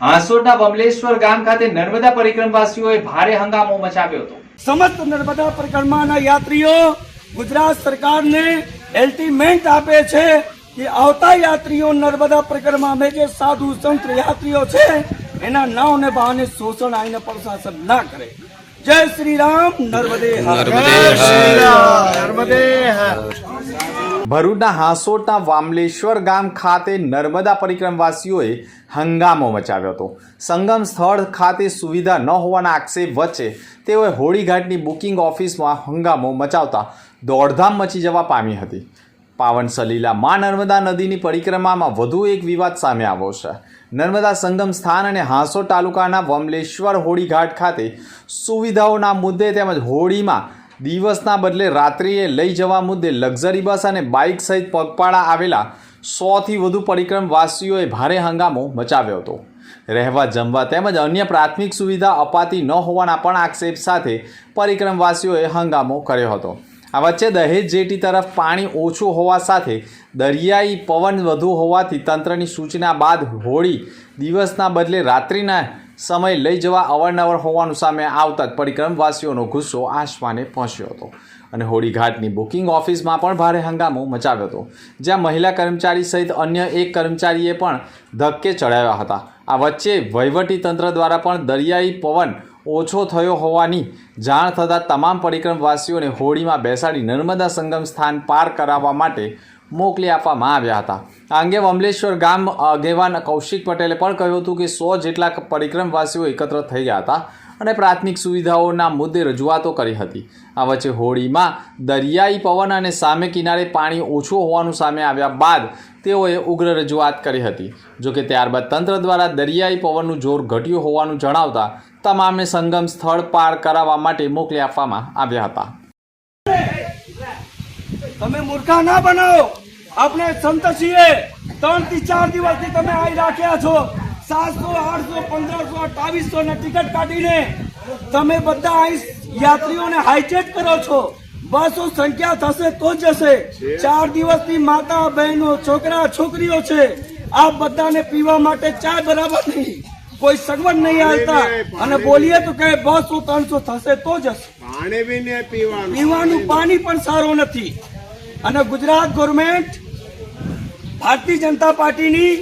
હાંસોડના બમલેશ્વર ગામ ખાતે નર્મદા પરિક્રમવાસીઓએ ભારે હંગામો મચાવ્યો હતો. સમસ્ત નર્મદા પરિક્રમાના યાત્રીઓ ગુજરાત સરકારને એલ્ટિમેન્ટ આપે છે કે આવતા યાત્રીઓ નર્મદા પરિક્રમામાં જે સાધુ સંત યાત્રીઓ છે એના નાવને બહાને શોષણ આવીને પ્રશાસન ના કરે. જય શ્રી રામ નર્મદે હર. ભરૂચના હાંસોટના વામલેશ્વર ગામ ખાતે નર્મદા પરિક્રમવાસીઓએ હંગામો મચાવ્યો હતો. સંગમ સ્થળ ખાતે સુવિધા ન હોવાના આક્ષેપ વચ્ચે તેઓએ હોળીઘાટની બુકિંગ ઓફિસમાં હંગામો મચાવતા દોડધામ મચી જવા પામી હતી. પાવન સલીલા મા નર્મદા નદીની પરિક્રમામાં વધુ એક વિવાદ સામે આવ્યો છે. નર્મદા સંગમ સ્થાન અને હાંસો તાલુકાના વમલેશ્વર હોળીઘાટ ખાતે સુવિધાઓના મુદ્દે તેમજ હોળીમાં દિવસના બદલે રાત્રિએ લઈ જવા મુદ્દે લક્ઝરી બસ અને બાઇક સહિત પગપાળા આવેલા સોથી વધુ પરિક્રમવાસીઓએ ભારે હંગામો મચાવ્યો હતો. રહેવા, જમવા તેમજ અન્ય પ્રાથમિક સુવિધા અપાતી ન હોવાના પણ આક્ષેપ સાથે પરિક્રમવાસીઓએ હંગામો કર્યો હતો. આ વચ્ચે દહેજ જેટી તરફ પાણી ઓછું હોવા સાથે દરિયાઈ પવન વધુ હોવાથી તંત્રની સૂચના બાદ હોળી દિવસના બદલે રાત્રિના સમય લઈ જવા અવારનવાર હોવાનું સામે આવતા જ પરિક્રમવાસીઓનો ગુસ્સો આસમાને પહોંચ્યો હતો. અને હોળીઘાટની બુકિંગ ઓફિસમાં પણ ભારે હંગામો મચાવ્યો હતો. જ્યાં મહિલા કર્મચારી સહિત અન્ય એક કર્મચારીએ પણ ધક્કે ચડાવ્યા હતા. આ વચ્ચે વહીવટી તંત્ર દ્વારા પણ દરિયાઈ પવન ઓછો થયો હોવાની જાણ થતાં તમામ પરિક્રમવાસીઓને હોળીમાં બેસાડી નર્મદા સંગમ સ્થાન પાર કરાવવા માટે મોકલી આપવામાં આવ્યા હતા. આ અંગે વમલેશ્વર ગામ આગેવાન કૌશિક પટેલે પણ કહ્યું હતું કે સો જેટલા પરિક્રમવાસીઓ એકત્ર થઈ ગયા હતા અને પ્રાથમિક સુવિધાઓના મુદ્દે રજૂઆતો કરી હતી. આ વચ્ચે હોળીમાં દરિયાઈ પવન અને સામે કિનારે પાણી ઓછું હોવાનું સામે આવ્યા બાદ તેઓએ ઉગ્ર રજૂઆત કરી હતી. જોકે ત્યારબાદ તંત્ર દ્વારા દરિયાઈ પવનનું જોર ઘટ્યું હોવાનું જણાવતા તમામને સંગમ સ્થળ પાર કરાવવા માટે મોકલી આપવામાં આવ્યા હતા. તમે મૂર્ખા ના બનાવો આપણે સંત છીએ. ત્રણથી ચાર દિવસથી તમે આવી રાખ્યા છો. સાતસો આઠસો પંદરસો અઠાવીસો ને ટિકિટ કાઢીને તમે બધા અહીં યાત્રીઓને હાઈચેક કરો છો. બસો સંખ્યા થશે તો જ જશે ચાર દિવસની માતા બહેનો છોકરા છોકરીઓ છે. આ બધાને પીવા માટે ચા બરાબર નહીં. કોઈ સગવડ નહીં આવતા અને બોલીએ તો કે બસો ત્રણસો થશે તો જશે પીવાનું પાણી પણ સારું નથી. અને ગુજરાત ગવર્મેન્ટ ભારતીય જનતા પાર્ટીની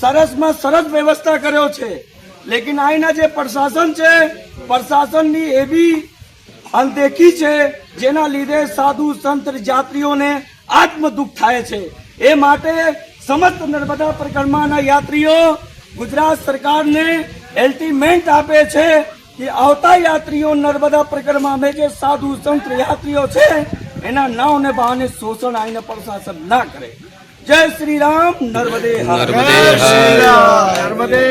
સરસમાં સરસ વ્યવસ્થા કર્યો છે. લેકિન અહીંના જે પ્રશાસન છે, પ્રશાસનની એવી અનદેખી છે, જેના લીધે સાધુ સંત યાત્રીઓને આત્મ દુઃખ થાય છે. એ માટે સમસ્ત નર્મદા પરિક્રમાના યાત્રીઓ ગુજરાત સરકારને એલ્ટિમેન્ટ આપે છે કે આવતા યાત્રીઓ નર્મદા પરિક્રમામાં જે સાધુ સંત યાત્રીઓ છે એના નાવને બહાને શોષણ આઈને પણ શાસન ના કરે. જય શ્રી રામ નર્મદે નર્મદે નર્મદે